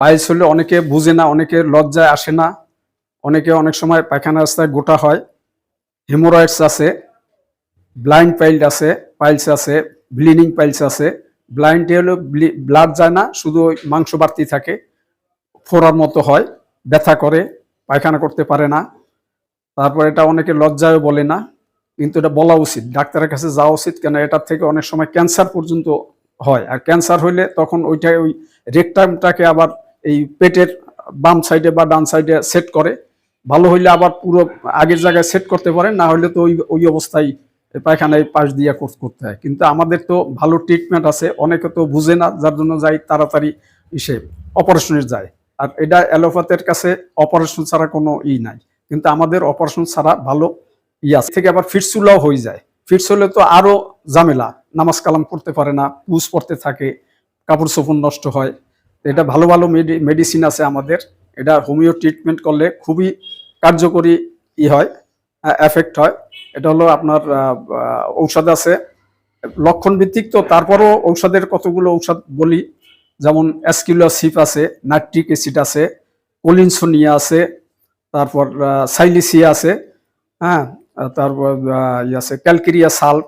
Piles হলে অনেকে বুঝে না, অনেকে লজ্জায় আসে না, অনেকে অনেক সময় পায়খানা রাস্তায় গোটা হয়। হেমোরয়েডস আছে, ব্লাইন্ড পাইল্ড আছে, পাইলস আছে ব্লিডিং পাইলস আছে। ব্লাইন্ডে হলো ব্লাড যায় না, শুধু ওই মাংস বাড়তি থাকে। ফোড়ার মতো হয়, ব্যথা করে, পায়খানা করতে পারে না। তারপর এটা অনেকে লজ্জায় বলে না, কিন্তু এটা বলা উচিত। ডাক্তারের কাছে যাওয়া উচিত, কেন এটার থেকে অনেক সময় ক্যান্সার পর্যন্ত হয়। আর ক্যান্সার হইলে তখন ওইটা ওই রেকটামটাকে আবার এই পেটের বাম সাইডে বা ডান সাইডে সেট করে। ভালো হইলে আবার পুরো আগের জায়গায় সেট করতে পারে না হলে তো ওই ওই অবস্থায় পায়খানায় পাশ দিয়ে কোর্স করতে হয়। কিন্তু আমাদের তো ভালো ট্রিটমেন্ট আছে, অনেকে তো বুঝে না, যার জন্য যাই তাড়াতাড়ি ইসে অপারেশনের যায়। আর এটা অ্যালোপ্যাথের কাছে অপারেশন ছাড়া কোনো ই নাই। কিন্তু আমাদের অপারেশন ছাড়া ভালো ই আছে। থেকে আবার ফিটসুলাও হয়ে যায়। ফিটস হলে তো আরও ঝামেলা। নামাজ কালাম করতে পারে না পুষ পড়তে থাকে কাপড় চোপড় নষ্ট হয়। এটা ভালো ভালো মেডিসিন আছে আমাদের। এটা হোমিও ট্রিটমেন্ট করলে খুবই কার্যকরী ই হয় এফেক্ট হয়। এটা হলো আপনার ঔষধ আছে। লক্ষণ ভিত্তিক তো তারপরও ঔষধের কতগুলো ঔষধ বলি, যেমন অ্যাসকিউলাসিপ আছে নাইট্রিক অ্যাসিড আছে কোলিনসোনিয়া আছে, তারপর সাইলিসিয়া আছে হ্যাঁ তারপর ই আছে ক্যালকেরিয়া সালফ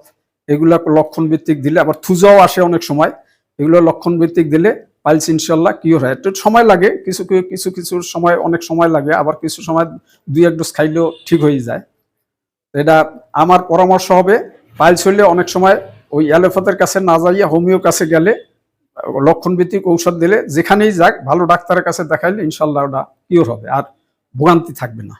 এগুলো লক্ষণ ভিত্তিক দিলে, আবার থুজাও আসে অনেক সময়, এগুলো লক্ষণ ভিত্তিক দিলে পাইলস ইনশাল্লাহ কিওর হয়। একটু সময় লাগে, কিছু কিছু- কিছু সময়, অনেক সময় লাগে, আবার কিছু সময় দুই এক ডোজ খাইলেও ঠিক হয়ে যায়। এটা আমার পরামর্শ হবে, পাইলস হইলে অনেক সময় ওই অ্যালোপ্যাথের কাছে না যাইয়া হোমিও কাছে গেলে লক্ষণ ভিত্তিক ঔষধ দিলে যেখানেই যাক, ভালো ডাক্তারের কাছে দেখাইলে ইনশাল্লাহ ওটা কিওর হবে, আর ভোগান্তি থাকবে না।